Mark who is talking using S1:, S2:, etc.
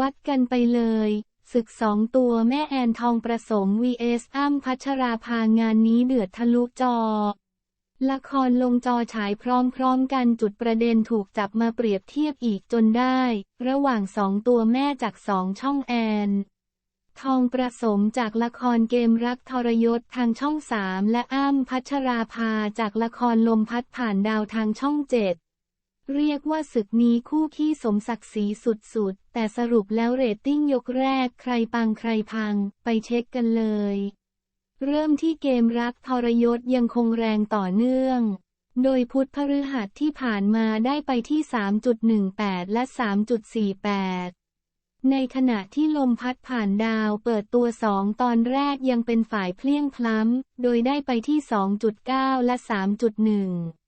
S1: วัดกันไปเลย ศึกสองตัวแม่แอนทองประสม vs อ้ำพัชราภางานนี้เดือดทะลุจอ ละครลงจอฉายพร้อมๆกันจุดประเด็นถูกจับมาเปรียบเทียบอีกจนได้ ระหว่างสองตัวแม่จากสองช่องแอนทองประสมจากละครเกมรักทรยศทางช่องสามและอ้ำพัชราภาจากละครลมพัดผ่านดาวทางช่องเจ็ด เรียกว่าศึกนี้คู่ขี้สมศักดิ์ศรีสุดๆ แต่สรุปแล้วเรตติ้งยกแรกใครปังใครพัง ไปเช็คกันเลย เริ่มที่เกมรักทรยศยังคงแรงต่อเนื่อง โดยพุทธพฤหัสที่ผ่านมาได้ไปที่ 3.18 และ 3.48 ในขณะที่ลมพัดผ่านดาวเปิดตัว 2 ตอนแรกยังเป็นฝ่ายเพลี่ยงพล้ำ โดยได้ไปที่ 2.9 และ 3.1